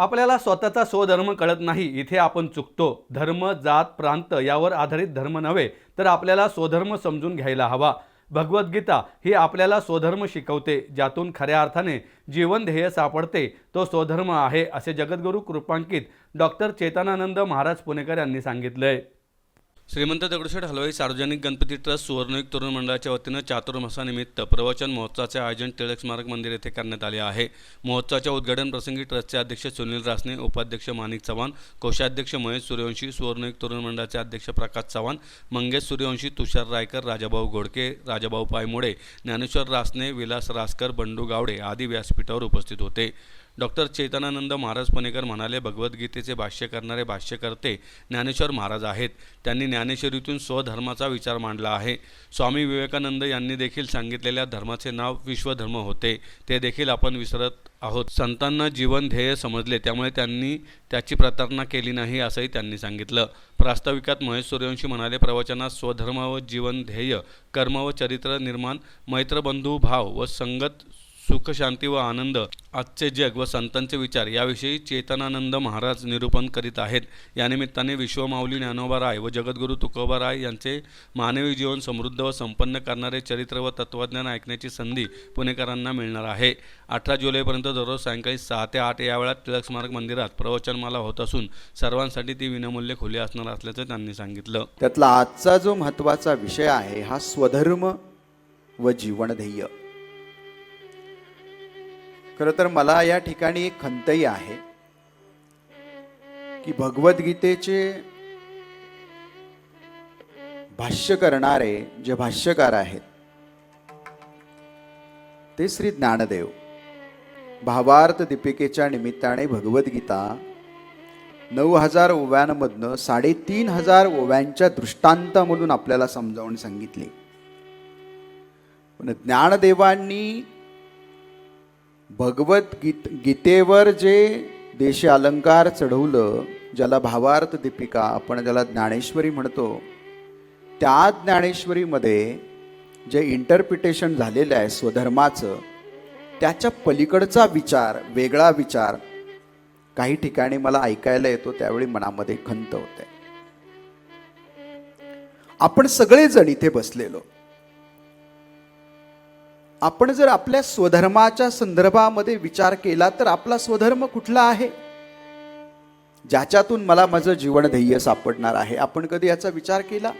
आपल्याला स्वतःचा स्वधर्म कळत नाही इथे आपण चुकतो. धर्म जात प्रांत यावर आधारित धर्म नव्हे तर आपल्याला स्वधर्म समजून घ्यायला हवा. भगवद्गीता ही आपल्याला स्वधर्म शिकवते ज्यातून खऱ्या अर्थाने जीवन ध्येय सापडते. तो स्वधर्म आहे असे जगद्गुरू कृपांकित डॉक्टर चेतनानंद महाराज पुणेकर यांनी सांगितलंय. श्रीमंत दगडूशेठ हलवाई सार्वजनिक गणपती ट्रस्ट सुवर्णयुग तरुण मंडळाच्या वतीनं चातुर्मासानिमित्त प्रवचन महोत्सवाचे आयोजन टिळक स्मारक मंदिर येथे करण्यात आले आहे. महोत्सवाच्या उद्घाटन प्रसंगी ट्रस्टचे अध्यक्ष सुनील रासने उपाध्यक्ष माणिक चव्हाण कोषाध्यक्ष महेश सूर्यवंशी सुवर्णयुग तरुण मंडळाचे अध्यक्ष प्रकाश चव्हाण मंगेश सूर्यवंशी तुषार रायकर राजाभाऊ घोडके राजाभाऊ पायमोडे ज्ञानेश्वर रासने विलास रासकर बंडू गावडे आदी व्यासपीठावर उपस्थित होते. डॉक्टर चेतनानंद महाराज पुणेकर म्हणाले भगवद्गीतेचे भाष्य करणारे भाष्यकर्ते ज्ञानेश्वर महाराज आहेत. त्यांनी ज्ञानेश्वरीतून स्वधर्माचा विचार मांडला आहे. स्वामी विवेकानंद यांनी देखील सांगितलेल्या धर्माचे नाव विश्वधर्म होते. ते देखील आपण विसरत आहोत. संतांना जीवन ध्येय समजले त्यामुळे त्यांनी त्याची प्रतारणा केली नाही असंही त्यांनी सांगितलं. प्रास्ताविकात महेश सूर्यवंशी म्हणाले प्रवचनात स्वधर्म व जीवन ध्येय कर्म व चरित्र निर्माण मैत्रबंधू भाव व संगत सुख शांती व आनंद आजचे जग व संतांचे विचार याविषयी चेतनानंद महाराज निरूपण करीत आहेत. या निमित्ताने विश्वमाऊली ज्ञानोबा राय व जगद्गुरू तुकोबा राय यांचे मानवी जीवन समृद्ध व संपन्न करणारे चरित्र व तत्त्वज्ञान ऐकण्याची संधी पुणेकरांना मिळणार आहे. अठरा जुलैपर्यंत दररोज सायंकाळी सहा ते आठ या वेळात टिळक स्मारक मंदिरात प्रवचनमाला होत असून सर्वांसाठी ती विनामूल्य खुली असणार असल्याचं त्यांनी सांगितलं. त्यातला आजचा जो महत्त्वाचा विषय आहे हा स्वधर्म व जीवनध्येय खरं तर मला या ठिकाणी एक खंतही आहे की भगवद्गीतेचे भाष्य करणारे जे भाष्यकार आहेत ते श्री ज्ञानदेव. भावार्थ दीपिकेच्या निमित्ताने भगवद्गीता नऊ हजार ओव्यांमधनं साडेतीन हजार ओव्यांच्या दृष्टांतामधून आपल्याला समजावून सांगितले. पण ज्ञानदेवांनी भगवत गीत गीतेवर जे देशी अलंकार चढवलं ज्याला भावार्थ दीपिका आपण ज्याला ज्ञानेश्वरी म्हणतो त्या ज्ञानेश्वरीमध्ये जे इंटरप्रिटेशन झालेलं आहे स्वधर्माचं त्याच्या पलीकडचा विचार वेगळा विचार काही ठिकाणी मला ऐकायला येतो त्यावेळी मनामध्ये खंत होते. आपण सगळेजण इथे बसलेलो. आपण जर आपल्या स्वधर्माच्या संदर्भामध्ये विचार केला तर आपला स्वधर्म कुठला आहे? ज्याच्यातून मला माझं जीवन ध्येय सापडणार आहे. आपण कधी याचा विचार केला?